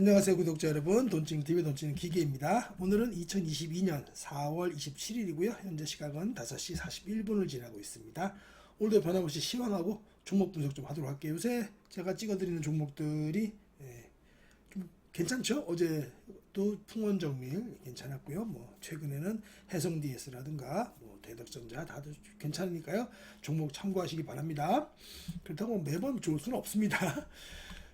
안녕하세요 구독자 여러분. 돈칭TV 돈칭 기계입니다. 오늘은 2022년 4월 27일이고요. 현재 시각은 5시 41분을 지나고 있습니다. 오늘도 변함없이 시황하고 종목 분석 좀 하도록 할게요. 요새 제가 찍어드리는 종목들이 예, 좀 괜찮죠? 어제도 풍원정밀 괜찮았고요. 뭐 최근에는 해성 DS라든가 뭐 대덕전자 다들 괜찮으니까요. 종목 참고하시기 바랍니다. 그렇다고 매번 좋을 수는 없습니다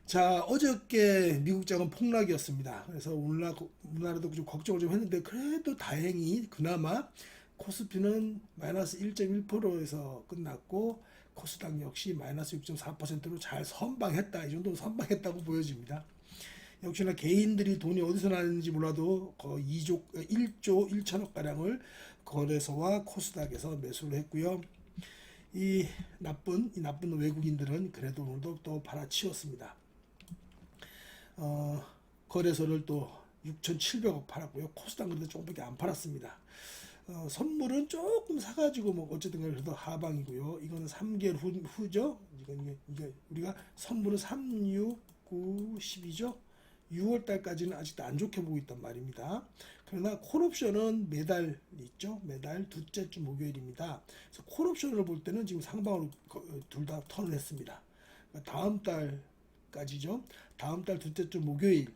자 어저께 미국 자금 폭락이었습니다. 그래서 우리나라, 우리나라도 좀 걱정을 좀 했는데 그래도 다행히 그나마 코스피는 마이너스 1.1%에서 끝났고 코스닥 역시 마이너스 6.4%로 잘 선방했다. 이 정도로 선방했다고 보여집니다. 역시나 개인들이 돈이 어디서 나는지 몰라도 거의 2조, 1조 1천억 가량을 거래소와 코스닥에서 매수를 했고요. 이 나쁜 이 나쁜 외국인들은 그래도 오늘도 또 팔아치웠습니다. 어, 거래소를 또 6,700억 팔았고요. 코스닥 그래도 조금밖에 안 팔았습니다. 어, 선물은 조금 사가지고 뭐 어쨌든 간에 그래도 하방이고요. 이거는 3개월 후, 후죠. 이건 이게, 이게 우리가 선물은 3, 6, 9, 10이죠. 6월 달까지는 아직도 안 좋게 보고 있단 말입니다. 그러나 콜옵션은 매달 있죠. 매달 둘째 주 목요일입니다. 그래서 콜옵션을 볼 때는 지금 상방으로 둘 다 턴을 했습니다. 그러니까 다음 달 까지죠. 다음 달 둘째 주 목요일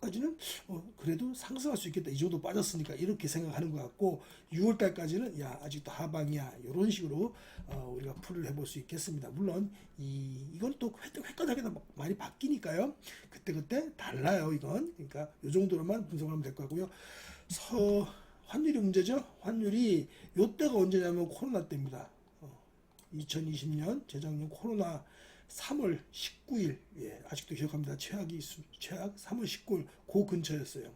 까지는 어, 그래도 상승할 수 있겠다. 이 정도 빠졌으니까 이렇게 생각하는 것 같고 6월 달까지는 야 아직도 하방이야. 이런 식으로 어, 우리가 풀을 해볼 수 있겠습니다. 물론 이 이건 또 획가닥에 많이 바뀌니까요. 그때 그때 달라요 이건. 그러니까 이 정도로만 분석하면 될 거고요. 서 환율이 문제죠? 환율이 요때가 언제냐면 코로나 때입니다. 어, 2020년 재작년 코로나 3월 19일 예, 아직도 기억합니다. 최악이 수- 최악 3월 19일 그 근처였어요.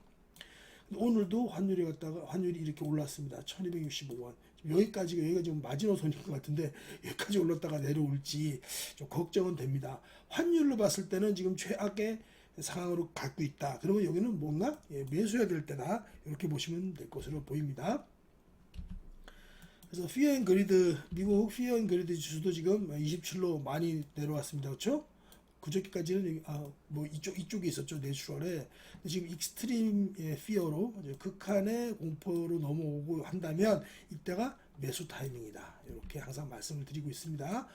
오늘도 환율이 갔다가 환율이 이렇게 올랐습니다. 1265원. 여기까지가 여기가 지금 마지노선인 것 같은데 여기까지 올랐다가 내려올지 좀 걱정은 됩니다. 환율로 봤을 때는 지금 최악의 상황으로 갖고 있다. 그러면 여기는 뭔가 예, 매수해야 될 때다. 이렇게 보시면 될 것으로 보입니다. 그래서 피어 앤 그리드 미국 피어 앤 그리드 지수도 지금 27로 많이 내려왔습니다. 그렇죠? 그저께까지는 아, 뭐 이쪽 이쪽에 있었죠 내추럴에 지금 익스트림 예, 피어로 이제 극한의 공포로 넘어오고 한다면 이때가 매수 타이밍이다 이렇게 항상 말씀을 드리고 있습니다.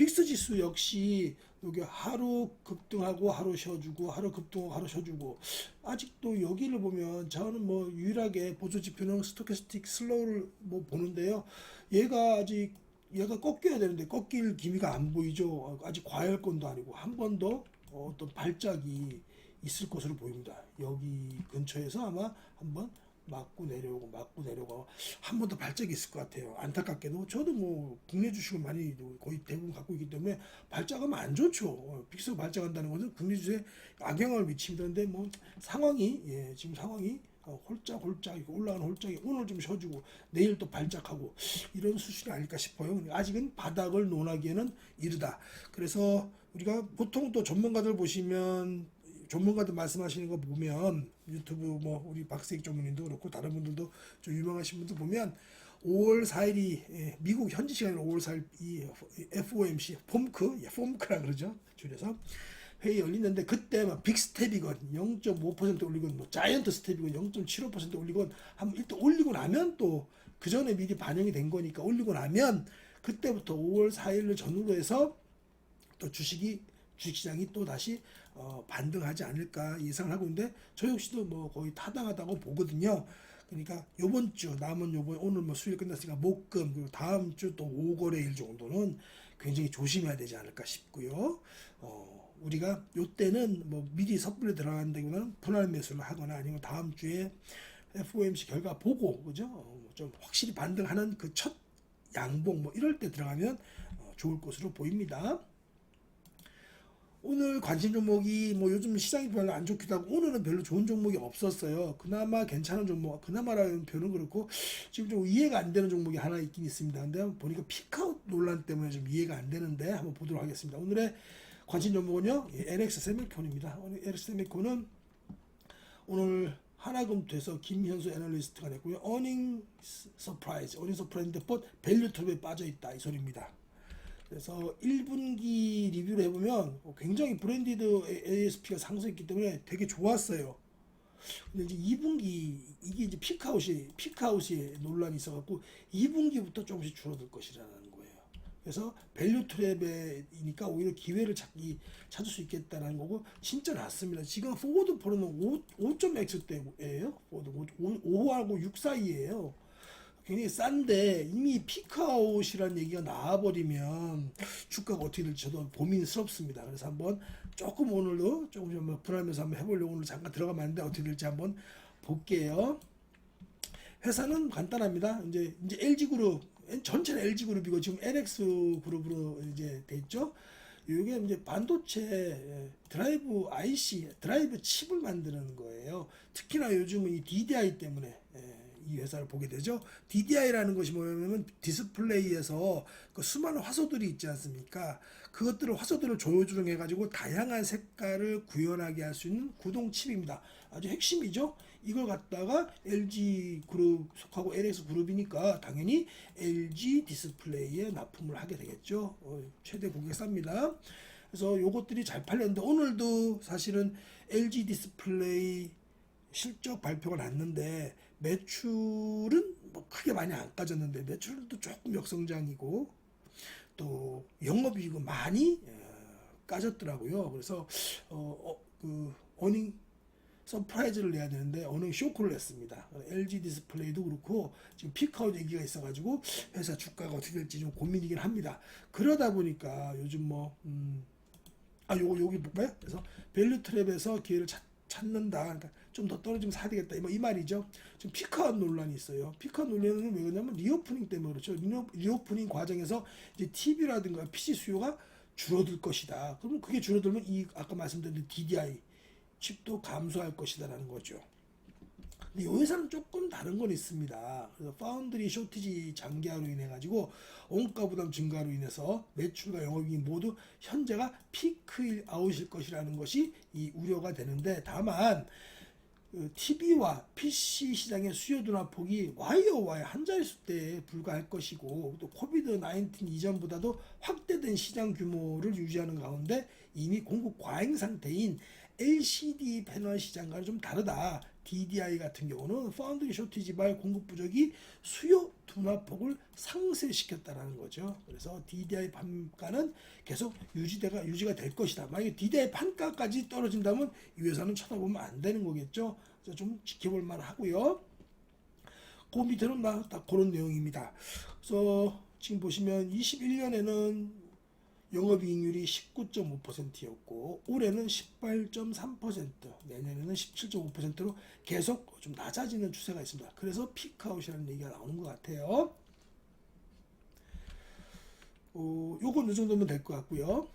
빅스 지수 역시 여기 하루 급등하고 하루 쉬어주고 하루 급등하고 하루 쉬어주고 아직도 여기를 보면 저는 뭐 유일하게 보조 지표는 스토캐스틱 슬로우를 뭐 보는데요. 얘가 아직 얘가 꺾여야 되는데 꺾일 기미가 안 보이죠. 아직 과열권도 아니고 한 번 더 어떤 발작이 있을 것으로 보입니다. 여기 근처에서 아마 한번 맞고 내려오고 맞고 내려오고 한 번 더 발작이 있을 것 같아요. 안타깝게도 저도 뭐 국내 주식을 많이 거의 대부분 갖고 있기 때문에 발작하면 안 좋죠. 어, 빅스 발작한다는 것은 국내 주식에 악영향을 미칩니다. 근데 뭐 상황이 예, 지금 상황이 어, 홀짝 홀짝 이렇게 올라가는 홀짝이 오늘 좀 쉬어주고 내일 또 발작하고 이런 수준이 아닐까 싶어요. 아직은 바닥을 논하기에는 이르다. 그래서 우리가 보통 또 전문가들 보시면 전문가들 말씀하시는 거 보면 유튜브 뭐 우리 박세익 전문인도 그렇고 다른 분들도 좀 유명하신 분들 보면 5월 4일이 예, 미국 현지 시간으로 5월 4일 이 FOMC 폼크 예, 폼크라 그러죠. 줄여서 회의 열리는데 그때 막 빅스텝이건 0.5% 올리건 뭐 자이언트 스텝이건 0.75% 올리건 한번 일단 올리고 나면 또 그 전에 미리 반영이 된 거니까 올리고 나면 그때부터 5월 4일을 전후로 해서 또 주식이 주식시장이 또 다시 어, 반등하지 않을까 예상을 하고 있는데 저 역시도 뭐 거의 타당하다고 보거든요. 그러니까 요번 주 남은 요번 오늘 뭐 수요일 끝났으니까 목금 그리고 다음 주 또 5거래일 정도는 굉장히 조심해야 되지 않을까 싶고요. 어, 우리가 요때는 뭐 미리 섣불리 들어간다기보다는 분할 매수를 하거나 아니면 다음 주에 FOMC 결과 보고 그죠? 어, 좀 확실히 반등하는 그 첫 양봉 뭐 이럴 때 들어가면 어, 좋을 것으로 보입니다. 오늘 관심 종목이 뭐 요즘 시장이 별로 안 좋기도 하고 오늘은 별로 좋은 종목이 없었어요. 그나마 괜찮은 종목, 그나마라는 표현은 그렇고 지금 좀 이해가 안 되는 종목이 하나 있긴 있습니다. 근데 보니까 피카웃 논란 때문에 좀 이해가 안 되는데 한번 보도록 하겠습니다. 오늘의 관심 종목은요, 예, LX 세미콘입니다. 오늘 LX 세미콘은 오늘 하나금투에서 김현수 애널리스트가 냈고요. 어닝 서프라이즈, 어닝 서프라이즈인데 봇 밸류 톱에 빠져 있다 이 소리입니다. 그래서 1분기 리뷰를 해보면 어, 굉장히 브랜디드 ASP가 상승했기 때문에 되게 좋았어요. 근데 이제 2분기 이게 이제 피크아웃이 피크아웃이 논란이 있어갖고 2분기부터 조금씩 줄어들 것이라는 거예요. 그래서 밸류 트랩이니까 오히려 기회를 찾기 찾을 수 있겠다라는 거고 진짜 낮습니다. 지금 포워드 포로는 5, 5.X대예요. 포워드 5하고 6 사이예요. 굉장히 싼데 이미 피크아웃이라는 얘기가 나와버리면 주가가 어떻게 될지 저도 고민스럽습니다. 그래서 한번 조금 오늘도 조금 좀 불안하면서 한번 해보려고 오늘 잠깐 들어가면 하는데 어떻게 될지 한번 볼게요. 회사는 간단합니다. 이제 이제 LG 그룹 전체는 LG 그룹이고 지금 LX 그룹으로 이제 돼 있죠. 이게 이제 반도체 예, 드라이브 IC 드라이브 칩을 만드는 거예요. 특히나 요즘은 이 DDI 때문에 예, 이 회사를 보게 되죠. DDI라는 것이 뭐냐면 디스플레이에서 그 수많은 화소들이 있지 않습니까? 그것들을 화소들을 조조정해 가지고 다양한 색깔을 구현하게 할 수 있는 구동 칩입니다. 아주 핵심이죠. 이걸 갖다가 LG 그룹 속하고 LX 그룹이니까 당연히 LG 디스플레이에 납품을 하게 되겠죠. 어, 최대 고객사입니다. 그래서 요것들이 잘 팔렸는데 오늘도 사실은 LG 디스플레이 실적 발표가 났는데 매출은 뭐 크게 많이 안 빠졌는데 매출도 조금 역성장이고 또 영업이익은 많이 어, 까졌더라고요. 그래서 어 그 어닝 서프라이즈를 내야 되는데 어느 쇼크를 냈습니다. LG 디스플레이도 그렇고 지금 피크아웃 얘기가 있어가지고 회사 주가가 어떻게 될지 좀 고민이긴 합니다. 그러다 보니까 요즘 뭐 음, 아 요거 여기 볼까요? 그래서 밸류 트랩에서 기회를 찾, 찾는다. 그러니까 좀 더 떨어지면 사야 되겠다. 이, 뭐이 말이죠. 지금 피크아웃 논란이 있어요. 피크아웃 논란은 왜 그러냐면 리오프닝 때문에 그렇죠. 리오, 리오프닝 과정에서 이제 TV라든가 PC 수요가 줄어들 것이다. 그러면 그게 줄어들면 이 아까 말씀드린 DDI 칩도 감소할 것이다라는 거죠. 근데 이 회사는 조금 다른 건 있습니다. 그래서 파운드리 쇼티지 장기화로 인해 가지고 원가 부담 증가로 인해서 매출과 영업이익 모두 현재가 피크 아웃일 것이라는 것이 이 우려가 되는데 다만 TV와 PC 시장의 수요 둔화 폭이 와이어와의 한 자릿수 대에 불과할 것이고 또 코비드 19 이전보다도 확대된 시장 규모를 유지하는 가운데 이미 공급 과잉 상태인 LCD 패널 시장과는 좀 다르다. DDI 같은 경우는 파운드리 쇼티지 말 공급 부족이 수요 둔화폭을 상쇄시켰다라는 거죠. 그래서 DDI 판가는 계속 유지대가 유지가 될 것이다. 만약에 DDI 판가까지 떨어진다면 이 회사는 쳐다보면 안 되는 거겠죠. 그래서 좀 지켜볼 만하고요. 그 밑에는 다 그런 내용입니다. 그래서 지금 보시면 21년에는 영업이익률이 19.5%였고 올해는 18.3% 내년에는 17.5%로 계속 좀 낮아지는 추세가 있습니다. 그래서 피크아웃이라는 얘기가 나오는 것 같아요. 어, 요건 이 정도면 될 것 같고요.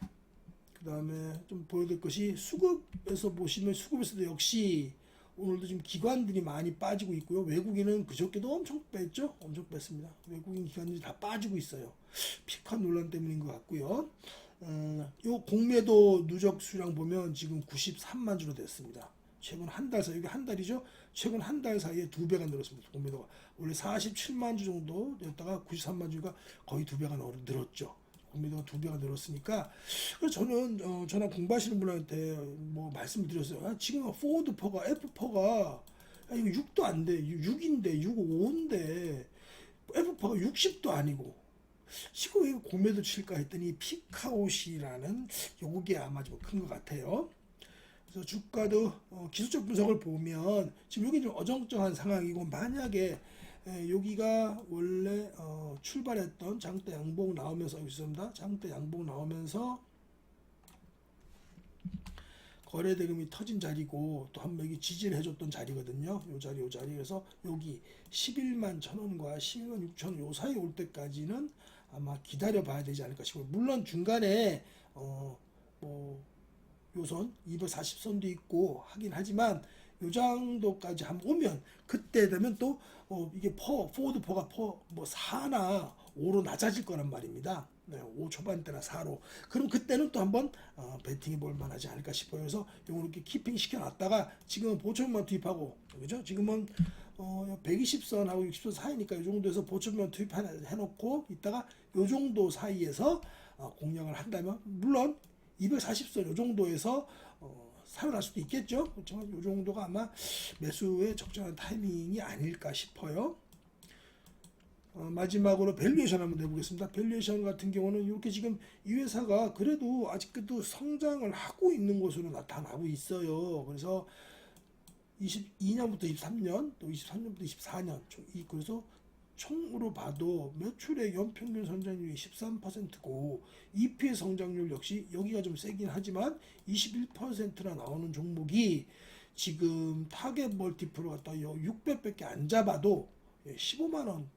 그 다음에 좀 보여드릴 것이 수급에서 보시면 수급에서도 역시 오늘도 지금 기관들이 많이 빠지고 있고요. 외국인은 그저께도 엄청 뺐죠? 엄청 뺐습니다. 외국인 기관들이 다 빠지고 있어요. 피카 논란 때문인 것 같고요. 어, 요 공매도 누적 수량 보면 지금 93만 주로 됐습니다. 최근 한 달 사이, 이게 한 달이죠? 최근 한 달 사이에 두 배가 늘었습니다. 공매도가. 원래 47만 주 정도 였다가 93만 주가 거의 두 배가 늘었죠. 공매도가 두 배가 늘었으니까 그래서 저는 어, 저나 공부하시는 분한테 뭐 말씀을 드렸어요. 아, 지금 포워드 퍼가 F4가 아, 이거 6도 안 돼. 6인데 6, 5인데 F4가 60도 아니고 지금 왜 공매도 칠까 했더니 피카웃이라는 요게 아마 좀 큰 것 같아요. 그래서 주가도 어, 기술적 분석을 보면 지금 여기 좀 어정쩡한 상황이고 만약에 예, 여기가 원래 어, 출발했던 장대 양봉 나오면서 있습니다. 장대 양봉 나오면서 거래 대금이 터진 자리고 또한번 여기 지지를 해줬던 자리거든요. 요 자리 요 자리에서 여기 11만 천 원과 12만 6천 원요 사이 올 때까지는 아마 기다려 봐야 되지 않을까 싶어요. 물론 중간에 어 뭐 요선 240선도 있고 하긴 하지만 요 정도까지 한번 오면 그때 되면 또 어, 이게 퍼 포워드 퍼가 퍼 뭐 4나 5로 낮아질 거란 말입니다. 네, 5 초반대나 4로. 그럼 그때는 또 한번 어, 베팅해 볼 만하지 않을까 싶어요. 그래서 요거 이렇게 키핑 시켜 놨다가 지금은 보천만 투입하고 그죠? 지금은 어, 120선하고 60선 사이니까 이 정도에서 보천만 투입해 놓고 이따가 요 정도 사이에서 어, 공략을 한다면 물론 240선 요 정도에서 어, 살아날 수도 있겠죠. 그렇지만 요 정도가 아마 매수의 적절한 타이밍이 아닐까 싶어요. 어, 마지막으로 밸류에이션 한번 내보겠습니다. 밸류에이션 같은 경우는 이렇게 지금 이 회사가 그래도 아직도 성장을 하고 있는 것으로 나타나고 있어요. 그래서 22년부터 23년 또 23년부터 24년 이 그래서 총으로 봐도 매출의 연평균 성장률이 13%고 EPS 성장률 역시 여기가 좀 세긴 하지만 21%나 나오는 종목이 지금 타겟 멀티플을 갖다 600밖에 안 잡아도 15만 원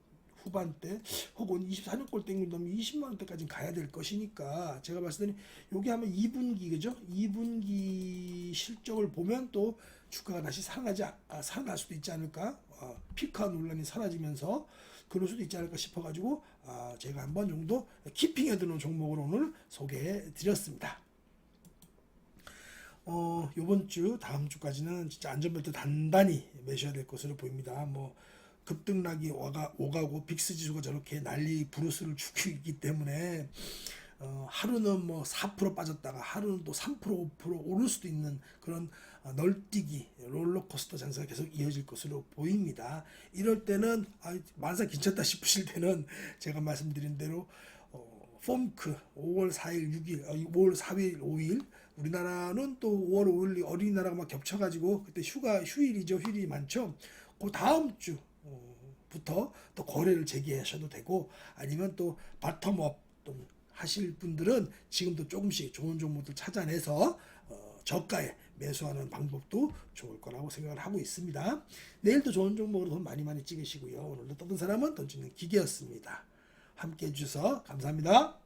후반대 혹은 24년 꼴 땡긴다면 20만 원대까지 가야 될 것이니까 제가 봤을 때는 여기 하면 2분기 그죠? 2분기 실적을 보면 또 주가가 다시 살아나지 않- 아, 살아날 수도 있지 않을까? 아, 피카 논란이 사라지면서 그럴 수도 있지 않을까 싶어가지고 아, 제가 한 번 정도 키핑해 두는 종목을 오늘 소개해 드렸습니다. 어, 요번 주, 다음 주까지는 진짜 안전벨트 단단히 매셔야 될 것으로 보입니다. 뭐, 급등락이 오가, 오가고 빅스 지수가 저렇게 난리 주고 있기 때문에, 어, 하루는 뭐 4% 빠졌다가 하루는 또 3% 5% 오를 수도 있는 그런 어, 널뛰기 롤러코스터 장사가 계속 이어질 것으로 보입니다. 이럴 때는 아, 만사 괜찮다 싶으실 때는 제가 말씀드린 대로 어, 폼크 5월 4일 6일 어, 5월 4일 5일 우리나라는 또 5월 5일 어린이날하고 막 겹쳐가지고 그때 휴가 휴일이죠 휴일이 많죠. 그 다음 주 어, 부터 또 거래를 재개하셔도 되고 아니면 또 바텀업 또 하실 분들은 지금도 조금씩 좋은 종목들 찾아내서 어, 저가에 매수하는 방법도 좋을 거라고 생각을 하고 있습니다. 내일도 좋은 종목으로 돈 많이 많이 찍으시고요. 오늘도 떠든 사람은 돈 찍는 기계였습니다. 함께 해주셔서 감사합니다.